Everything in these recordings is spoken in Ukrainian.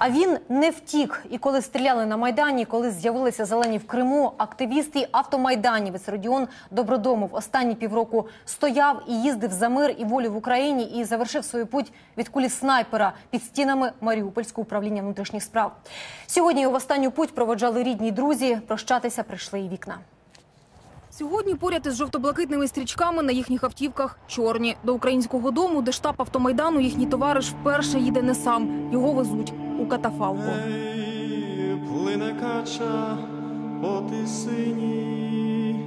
А він не втік. І коли стріляли на майдані, коли з'явилися зелені в Криму, активіст і автомайданівець Родіон Добродомов останні півроку стояв і їздив за мир і волю в Україні і завершив свою путь від кулі снайпера під стінами Маріупольського управління внутрішніх справ. Сьогодні його в останню путь проводжали рідні друзі. Прощатися прийшли і вікна. Сьогодні поряд із жовто-блакитними стрічками на їхніх автівках чорні. До українського дому, де штаб автомайдану, їхній товариш вперше їде не сам. Його везуть у катафалку. Плине кача по.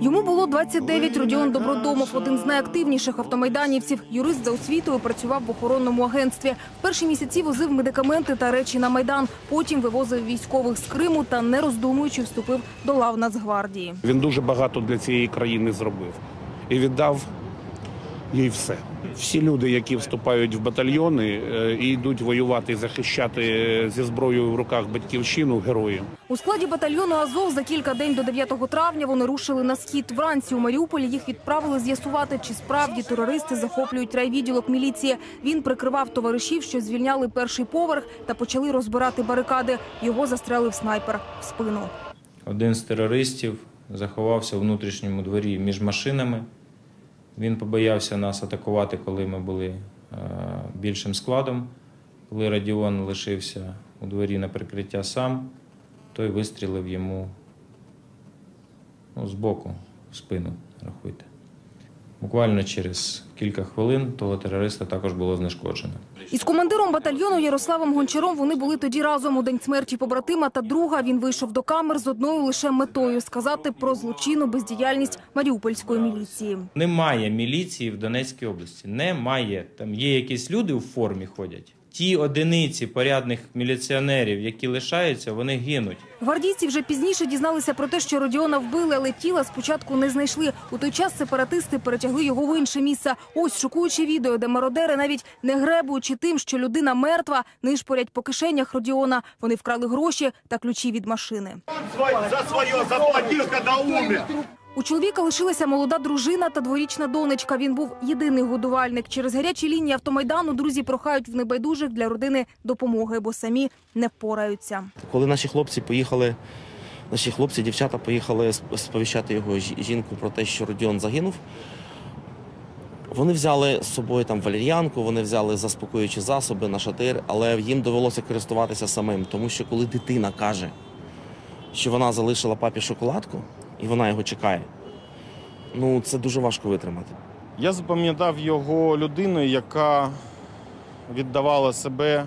Йому було 29, Родіон Добродомов, один з найактивніших автомайданівців. Юрист за освітою працював в охоронному агентстві. В перші місяці возив медикаменти та речі на майдан. Потім вивозив військових з Криму та, не роздумуючи, вступив до лав Нацгвардії. Він дуже багато для цієї країни зробив і віддав їй все. Всі люди, які вступають в батальйони е, і йдуть воювати захищати е, зі зброєю в руках батьківщину, герої. У складі батальйону Азов за кілька день до 9 травня вони рушили на схід. Вранці у Маріуполі їх відправили з'ясувати, чи справді терористи захоплюють райвідділок міліції. Він прикривав товаришів, що звільняли перший поверх та почали розбирати барикади. Його застрелив снайпер в спину. Один з терористів заховався у внутрішньому дворі між машинами. Він побоявся нас атакувати, коли ми були е, більшим складом. Коли Радіон лишився у дворі на прикриття сам, той вистрілив йому ну, збоку, в спину, рахуйте. Буквально через кілька хвилин того терориста також було знешкоджено. Із командиром батальйону Ярославом Гончаром вони були тоді разом у день смерті побратима та друга. Він вийшов до камер з одною лише метою сказати про злочинну бездіяльність маріупольської міліції. Немає міліції в Донецькій області. Немає. Там є якісь люди у формі ходять. Ті одиниці порядних міліціонерів, які лишаються, вони гинуть. Гвардійці вже пізніше дізналися про те, що Родіона вбили, але тіла спочатку не знайшли. У той час сепаратисти перетягли його в інше місце. Ось шокуюче відео, де мародери, навіть не гребуючи тим, що людина мертва, нишпорять по кишенях Родіона. Вони вкрали гроші та ключі від машини. за свое заплатил, когда умер. У чоловіка лишилася молода дружина та дворічна донечка. Він був єдиний годувальник. Через гарячі лінії автомайдану друзі прохають в небайдужих для родини допомоги, бо самі не впораються. Коли наші хлопці поїхали, наші хлопці, дівчата поїхали сповіщати його жінку про те, що Родіон загинув. Вони взяли з собою там валер'янку, вони взяли заспокоюючі засоби на шатир, але їм довелося користуватися самим, тому що коли дитина каже, що вона залишила папі шоколадку і вона його чекає, ну це дуже важко витримати. Я запам'ятав його людиною, яка віддавала себе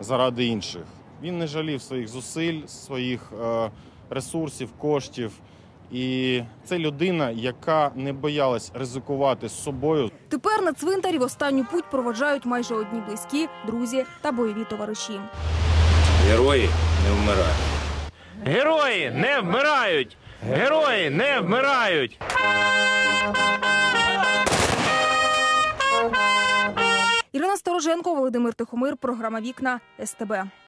заради інших. Він не жалів своїх зусиль, своїх е, ресурсів, коштів. І це людина, яка не боялась ризикувати з собою Тепер на цвинтарі в останню путь проводжають майже одні близькі, друзі та бойові товариші. Герої не вмирають. Герої не вмирають! Герої не вмирають! Ірина Стороженко, Володимир Тихомир, програма Вікна СТБ.